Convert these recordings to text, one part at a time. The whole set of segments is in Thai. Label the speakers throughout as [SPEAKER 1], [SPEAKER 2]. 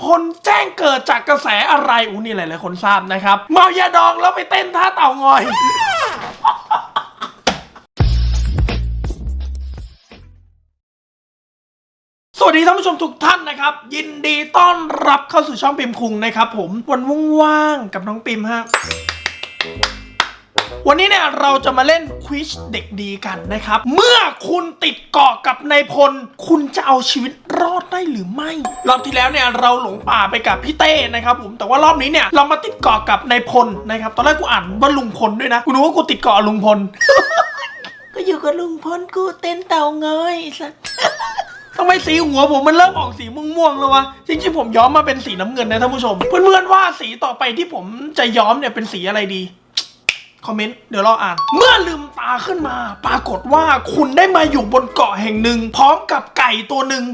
[SPEAKER 1] พลแจ้งเกิดจากกระแสอะไรอู้นี่หลายๆคนทราบนะครับ เมายาดองแล้วไปเต้นท่าเต่างอยสวัสดีท่านผู้ชมทุกท่านนะครับ ยินดีต้อนรับเข้าสู่ช่องปิมคุงนะครับผมวันว่างๆกับน้องปิมฮะ วันนี้เนี่ยเราจะมาเล่นควิชเด็กดีกันนะครับ เมื่อคุณติดเกาะกับนายพล คุณจะเอาชีวิตรอดได้หรือไม่รอบที่แล้วเนี่ยเราหลงป่าไปกับพี่เต้นะครับผมแต่ว่ารอบนี้เนี่ยเรามาติดเกาะกับนายพลนะครับตอนแรกกูอ่านว่าลุงพลด้วยนะกูนึกว่ากูติดเกาะลุงพล ก็อยู่กับลุงพลกูเต้นเต่าเงยสัส ทำไมสีหัวผมมันเริ่มออกสีม่วงๆแล้ววะ จริงๆผมย้อมมาเป็นสีน้ำเงินนะท่านผู้ชม เพื่อนๆว่าสีต่อไปที่ผมจะย้อมเนี่ยเป็นสีอะไรดี อมเมนต์เดี๋ยวเราอ่าน เมื่อลืมตาขึ้นมา ปรากฏว่าคุณได้มาอยู่บนเกาะแห่งหนึ่ง พร้อมกับไก่ตัวหนึ่ง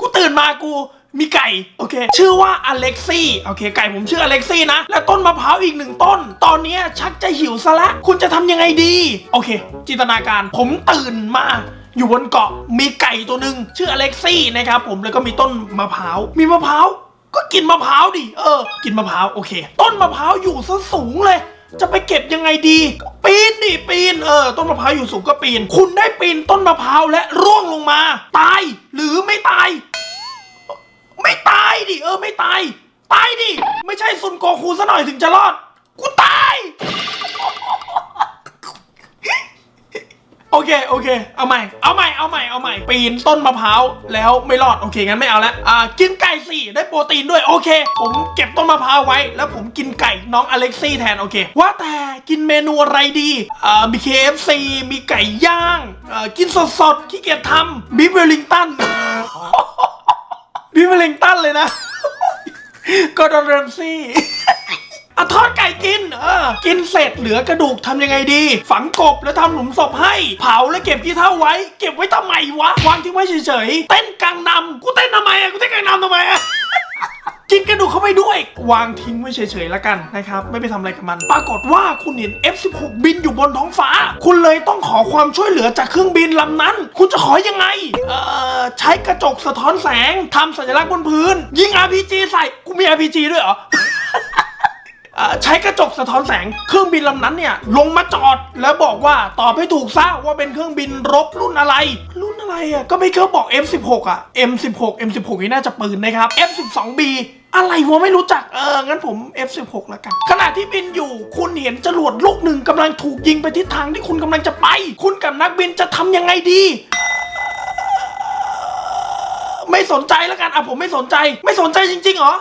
[SPEAKER 1] กูตื่นมากูมีไก่ โอเค ชื่อว่าอเล็กซี่ โอเค ไก่ผมชื่ออเล็กซี่นะ และต้นมะพร้าวอีกหนึ่งต้น ตอนนี้ชักจะหิวซะละ คุณจะทำยังไงดี โอเค จินตนาการ ผมตื่นมาอยู่บนเกาะ มีไก่ตัวหนึ่งชื่ออเล็กซี่นะครับผม แล้วก็มีต้นมะพร้าว มีมะพร้าว ก็กินมะพร้าวดิ เออ กินมะพร้าว โอเค ต้นมะพร้าวอยู่ซะสูงเลย จะไปเก็บยังไงดี ปีนดิปีนเออต้นมะพร้าวอยู่สูงก็ปีน คุณได้ปีนต้นมะพร้าวและร่วงลงมา ตายหรือไม่ตาย ไม่ตายดิเออไม่ตาย ตายดิไม่ใช่ซุนโกคูซะหน่อยถึงจะรอด เคโอเค เอาใหม่เอาใหม่เอาใหม่เอาใหม่ปีนต้นมะพร้าวแล้วไม่รอดโอเคงั้นไม่เอาแล้วอ่ากินไก่สี่ได้โปรตีนด้วยโอเค ผมเก็บต้นมะพร้าวไว้ แล้วผมกินไก่น้องอเล็กซี่แทนโอเค ว่าแต่กินเมนูอะไรดีอ่ามี KFC มีไก่ย่างอ่ากินสดๆขี้เกียจทำบิฟเวลลิงตันบิฟเวลลิงตันเลยนะกอร์ดอนแรมซี่ อะทอดไก่กิน เออ กินเสร็จเหลือกระดูกทำยังไงดี ฝังกบแล้วทำหลุมศพให้ เผาแล้วเก็บที่เท่าไว้ เก็บไว้ทำไมวะ วางทิ้งไว้เฉยๆ เต้นกังนำกูเต้นทำไมอะกูเต้นกังนำทำไมอะ กินกระดูกเข้าไปด้วย วางทิ้งไว้เฉยๆแล้วกันนะครับ ไม่ไปทำอะไรกับมัน ปรากฏว่าคุณเห็น F16 บินอยู่บนท้องฟ้า คุณเลยต้องขอความช่วยเหลือจากเครื่องบินลำนั้น คุณจะขอยังไง เอ่อ ใช้กระจกสะท้อนแสงทำสัญลักษณ์บนพื้น ยิง RPG ใส่ กูมี RPG ด้วยเหรอ เอ่อใช้กระจกสะท้อนแสงเครื่องบินลำนั้นเนี่ยลงมาจอดแล้วบอกว่าตอบให้ถูกซะว่าเป็นเครื่องบินรบรุ่นอะไร รุ่นอะไรอะก็ไม่เคยบอก F16 อะ M16 M16 นี่น่าจะปืนนะครับ F12B อะไรวะไม่รู้จักเอองั้นผม F16 แล้วกัน ขณะที่บินอยู่คุณเห็นจรวดลูกหนึ่งกำลังถูกยิงไปทิศทางที่คุณกำลังจะไป คุณกับนักบินจะทำยังไงดีไม่สนใจแล้วกันอะผมไม่สนใจ ไม่สนใจจริงๆเหรอ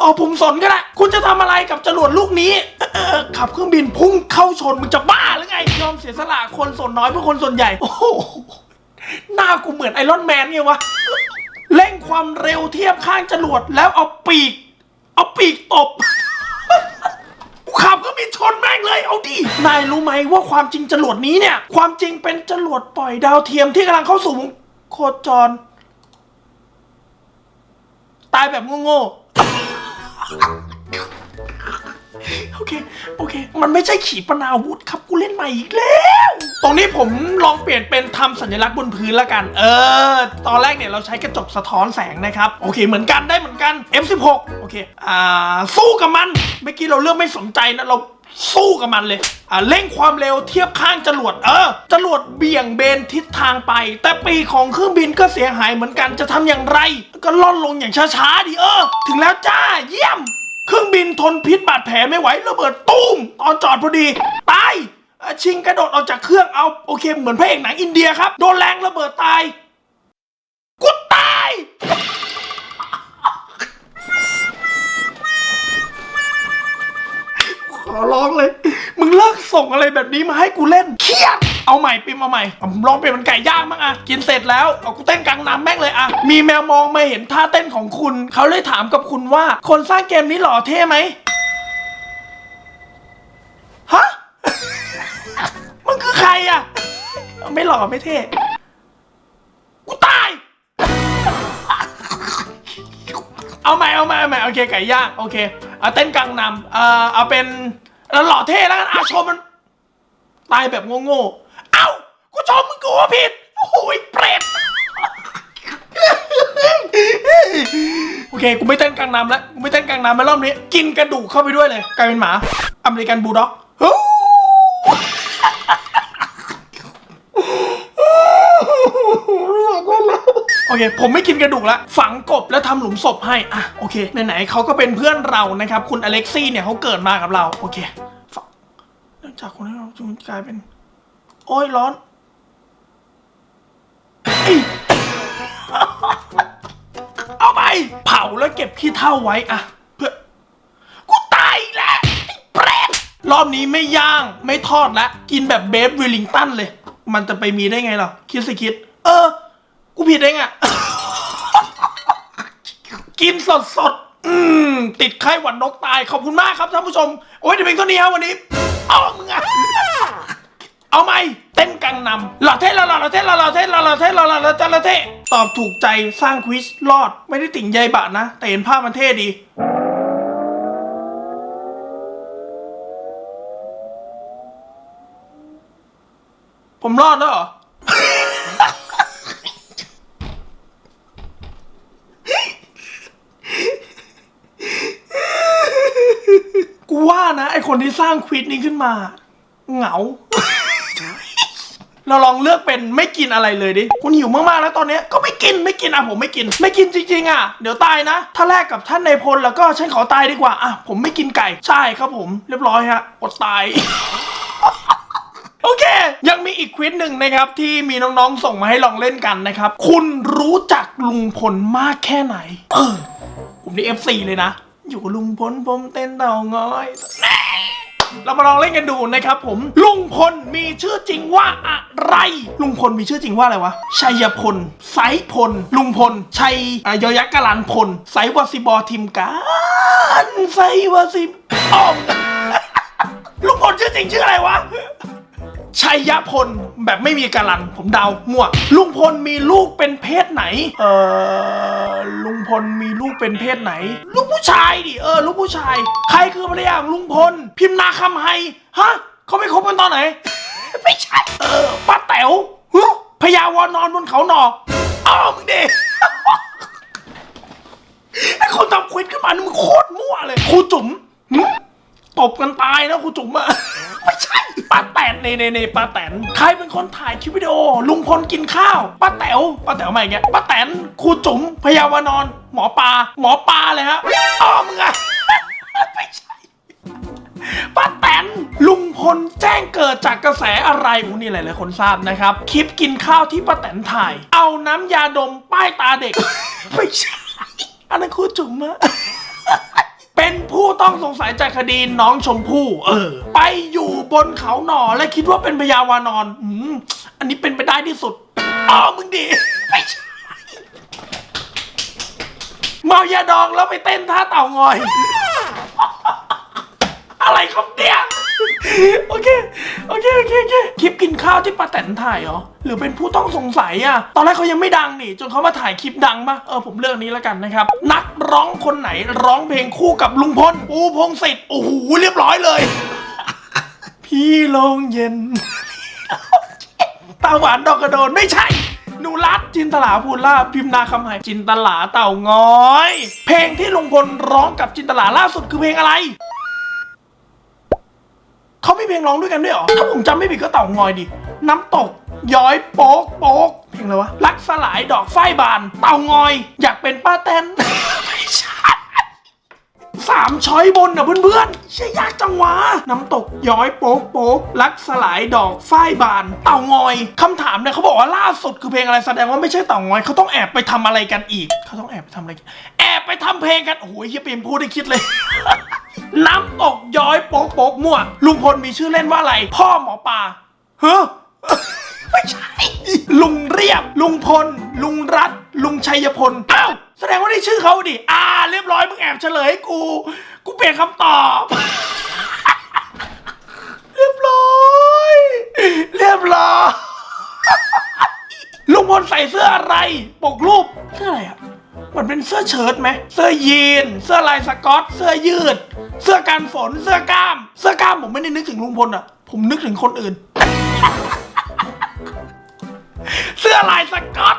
[SPEAKER 1] อ๋อผมสนก็ได้คุณจะทำอะไรกับจรวดลูกนี้เออขับเครื่องบินพุ่งเข้าชนมึงจะบ้าหรือไง ยอมเสียสละคนส่วนน้อยเพื่อคนส่วนใหญ่ โอ้โหหน้ากูเหมือนไอรอนแมนไงวะ เร่งความเร็วเทียบข้างจรวดแล้วเอาปีก เอาปีกตบ กูขับก็มีชนแม่งเลยเอาดิ นายรู้ไหมว่าความจริงจรวดนี้เนี่ย ความจริงเป็นจรวดปล่อยดาวเทียมที่กำลังเข้าสู่วงโคจร ตายแบบโง่ๆ โอเค โอเค มันไม่ใช่ขีปนาวุธครับ กูเล่นใหม่อีกแล้ว ตรงนี้ผมลองเปลี่ยนเป็นทำสัญลักษณ์บนพื้นละกัน เออ ตอนแรกเนี่ยเราใช้กระจกสะท้อนแสงนะครับ โอเค เหมือนกันได้เหมือนกัน F16 โอเค อ่า สู้กับมัน เมื่อกี้เราเลือกไม่สนใจนะ เรา สู้กับมันเลยอ่าเร่งความเร็วเทียบข้างจรวดเออจรวดเบี่ยงเบนทิศทางไป แต่ปีกของเครื่องบินก็เสียหายเหมือนกันจะทำอย่างไร ก็ล่อนลงอย่างช้าๆดิเออ ถึงแล้วจ้าเยี่ยม เครื่องบินทนพิษบาดแผลไม่ไหวระเบิดตุ้มตอนจอดพอดีตายอ่อชิงกระโดดออกจากเครื่องเอาโอเคเหมือนพระเอกหนังอินเดียครับโดนแรงระเบิดตาย ร้องเลย มึงเลิกส่งอะไรแบบนี้มาให้กูเล่นเครียดเอาใหม่ปิมเอาใหม่ผมลองเปลี่ยนเป็นไก่ย่างบ้างอะกินเสร็จแล้วเอากูเต้นกลางน้ำแม่งเลยอะมีแมวมองมาเห็นท่าเต้นของคุณ เขาเลยถามกับคุณว่า คนสร้างเกมนี้หล่อเท่ไหมฮะ มึงคือใครอะไม่หล่อไม่เท่กูตาย เอาใหม่เอาใหม่เอาใหม่โอเคไก่ย่างโอเคเอาเต้นกลางนำเอ่อเอาเป็น เอาหล่อเท่แล้วกันอาชมมัน ตายแบบโง่ๆ เอ้า กูชมมึงกูว่าผิด โอ้โหยเปรต โอเค กูไม่เต้นกลางน้ำแล้ว กูไม่เต้นกลางน้ำแล้วรอบนี้ กินกระดูกเข้าไปด้วยเลย กลายเป็นหมา อเมริกันบูลด็อกฮู้โอเค ผมไม่กินกระดูกแล้วฝังกบแล้วทำหลุมศพให้ อะ โอเค ไหนๆเขาก็เป็นเพื่อนเรานะครับ คุณอเล็กซี่เนี่ยเขาเกิดมากับเรา โอเค จากคนที่เราจูนกลายเป็น โอ้ยร้อนเอาไป เผาแล้วเก็บขี้เท่าไว้อะเพื่อกูตายแล้วไอ้เปรรอบนี้ไม่ย่างไม่ทอดแล้วกินแบบเบฟวิลลิงตันเลย มันจะไปมีได้ไงหรอคิดสิคิด เออ กูผิดเองอะกินสดสดๆอืมติดไข้หวัดนกตาย ขอบคุณมากครับท่านผู้ชม โอ้ยเดี๋ยวเป็นเท่านี้ครับวันนี้ เอามึงอะ เอาไหมเต้นกังนำหล่อเท่หล่อหล่อเท่หล่อหล่อเท่หล่อหล่อเท่หล่อหล่อหล่อเท่หล่อเท่ตอบถูกใจสร้างควิสรอดไม่ได้ติ่งใยบะนะ แต่เห็นภาพมันเท่ดีผมรอดแล้วเหรอ กูว่านะ ไอคนที่สร้างควิดนี้ขึ้นมา เหงา เราลองเลือกเป็นไม่กินอะไรเลยดิ คุณหิวมากๆแล้วตอนนี้ก็ไม่กินไม่กินอะผมไม่กิน ไม่กินจริงๆอะเดี๋ยวตายนะ ถ้าแลกกับท่านในพลแล้วก็ฉันขอตายดีกว่าอะผมไม่กินไก่ใช่ครับผม เรียบร้อยฮะอดตายโอเค ยังมีอีกควิดหนึ่งนะครับที่มีน้องๆส่งมาให้ลองเล่นกันนะครับ คุณรู้จักลุงพลมากแค่ไหน เออผมนี่ FC เลยนะ อยู่กับลุงพลผมเต้นเต่างอย เรามาลองเล่นกันดูนะครับผม ลุงพลมีชื่อจริงว่าอะไร ลุงพลมีชื่อจริงว่าอะไรวะ ชัยพลไซพล ลุงพล ชัยอะยอยักษ์กลันพลไซวสิบอทิมการไซวสิบอ้อมลุงพลชื่อจริงชื่ออะไรวะ ชัยพลแบบไม่มีการันผมเดามั่วลุงพลมีลูกเป็นเพศไหน เออลุงพลมีลูกเป็นเพศไหน ลูกผู้ชายดิเออลูกผู้ชาย ใครคือภรรยาของลุงพล พิมพ์นาคำไฮฮะเขาไม่คบกันตอนไหน ไม่ใช่เออป้าแต๋วฮะพญาวานอนบนเขาหนออ้าวมึงเด็ไอ้คนทำควิดขึ้นมานี่มึงโคตรมั่วเลยครูจุ๋ม ตบกันตายนะครูจุ๋มอะไม่ใช่ป้าแตนเนเนเนป้าแตนใครเป็นคนถ่ายคลิปวิดีโอ ลุงพลกินข้าวป้าแต๋วป้าแต๋วมาอย่างเงี้ยป้าแตนครูจุ๋มพยาวานอน หมอปลาหมอปลาเลยฮะอ้อมึงอะไม่ใช่ป้าแตนลุงพลแจ้งเกิดจากกระแสอะไรอูนี่หลายๆคนทราบนะครับ คลิปกินข้าวที่ป้าแตนถ่าย เอาน้ำยาดมป้ายตาเด็ก ไม่ใช่อันนั้นครูจุ๋มอะ ผู้ต้องสงสัยจากคดีน้องชมพู่ เออ ไปอยู่บนเขาหน่อและคิดว่าเป็นพญาวานอนอืมอันนี้เป็นไปได้ที่สุดอ๋อมึงดีไม่ใช่เมายาดองแล้วไปเต้นท่าเต่างอย อะไรครับเนี่ย โอเค โอเค โอเค โอเค คลิปกินข้าวที่ป้าแตนถ่ายเหรอ หรือเป็นผู้ต้องสงสัยอะตอนแรกเขายังไม่ดังนี่ จนเขามาถ่ายคลิปดังปะเออ ผมเลือกนี้แล้วกันนะครับ นักร้องคนไหนร้องเพลงคู่กับลุงพลปูพงศิษฐ์โอ้โห เรียบร้อยเลย พี่ลงเย็น ตาหวานดอกกระโดน ไม่ใช่หนูรัดจินตลาพูลาพิมพนาคำไหจินตลาเต่างอย เพลงที่ลุงพลร้องกับจินตลาล่าสุดคือเพลงอะไร เขามีเพลงร้องด้วยกันด้วยเหรอ ถ้าผมจำไม่ผิดก็เต่างอยดิ น้ำตก ย้อยโป๊กโป๊กเพลงอะไรวะ รักสลายดอกฝ้ายบาน เต่างอย อยากเป็นป้าแตน ไม่ใช่สามช้อยบนนะเพื่อนๆใช่ยากจังวะ น้ำตกย้อยโป๊กโป๊กรักสลายดอกฝ้ายบาน เต่างอยคำถามเนี่ยเขาบอกว่าล่าสุดคือเพลงอะไรแสดงว่าไม่ใช่เต่างอยเขาต้องแอบไปทำอะไรกันอีกเขาต้องแอบไปทำอะไรกัน ไปทำเพลงกันโอ้โหเฮียเปรมพูดได้คิดเลย น้ำตกย้อยโป๊กโป๊กมั่ว ลุงพลมีชื่อเล่นว่าอะไร พ่อหมอปลาเฮ้อไม่ใช่ ลุงเรียบ ลุงพล ลุงรัตลุงชัยพลอ้าวแสดงว่าได้ชื่อเขาดิ อ่า เรียบร้อยมึงแอบเฉลยให้กู กูเปลี่ยนคำตอบ เรียบร้อย เรียบร้อย ลุงพลใส่เสื้ออะไร ปกรูปเสื้ออะไรอะ มันเป็นเสื้อเชิ้ตไหม เสื้อยีน เสื้อลายสกอต เสื้อยืด เสื้อกันฝน เสื้อกล้าม เสื้อกล้ามผมไม่ได้นึกถึงลุงพลอะ ผมนึกถึงคนอื่น เสื้อลายสกอต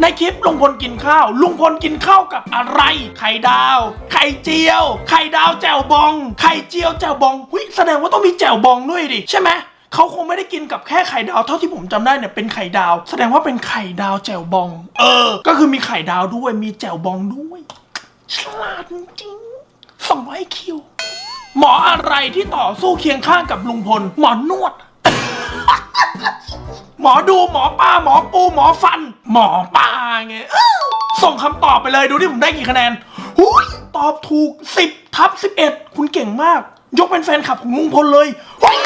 [SPEAKER 1] ในคลิปลุงพลกินข้าว ลุงพลกินข้าวกับอะไร ไข่ดาว ไข่เจียว ไข่ดาวแจ่วบอง ไข่เจียวแจ่วบองหุ้ยแสดงว่าต้องมีแจ่วบองด้วยดิ ใช่ไหม เขาคงไม่ได้กินกับแค่ไข่ดาว เท่าที่ผมจำได้เนี่ยเป็นไข่ดาว แสดงว่าเป็นไข่ดาวแจ่วบอง เออ ก็คือมีไข่ดาวด้วยมีแจ่วบองด้วย ฉลาดจริงสองร้อยคิว หมออะไรที่ต่อสู้เคียงข้างกับลุงพล หมอนวด หมอดูหมอปลาหมอปูหมอฟัน หมอปลาไงอื้อส่งคำตอบไปเลยดูที่ผมได้กี่คะแนนหุยตอบถูก 10ทับ11 คุณเก่งมาก ยกเป็นแฟนคลับของลุงพลเลยเฮ้ย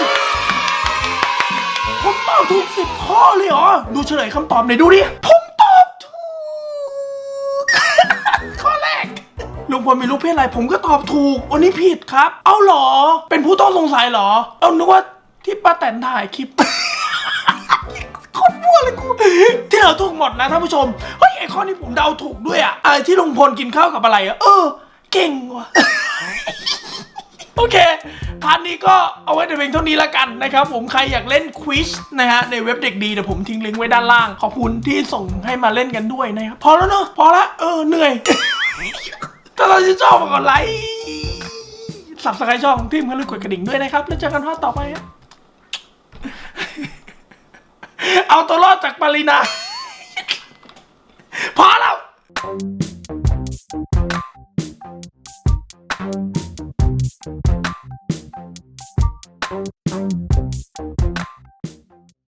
[SPEAKER 1] ผมตอบถูก10ข้อเลยเหรอ ดูเฉลยคำตอบหน่อยดูดิ ผมตอบถูก ข้อแรกลุงพลมีลูกเพศอะไร ผมก็ตอบถูก อันนี้ผิดครับ เอาเหรอ เป็นผู้ต้องสงสัยเหรอ เอานึกว่าที่ป้าแตนถ่ายคลิปคนมั่วเลยกู ที่เราถูกหมดนะท่านผู้ชม เฮ้ยไอข้อนี้ผมเดาถูกด้วยอะอะไรที่ลุงพลกินข้าวกับอะไรอะเออ เก่งว่ะ โอเค พาร์ทนี้ก็เอาไว้แต่เพียงเท่านี้ละกันนะครับผมใครอยากเล่นควิชนะฮะในเว็บเด็กดีเดี๋ยวผมทิ้งลิงก์ไว้ด้านล่าง ขอบคุณที่ส่งให้มาเล่นกันด้วยนะครับพอแล้วเนอะพอละเออเหนื่อย ถ้าเราจะชอบกดไลค์สับสไครช่องทีมกันเลยกดกระดิ่งด้วยนะครับ แล้วเจอกันพาร์ทต่อไป เอาตัวรอดจากปารีนาพอแล้ว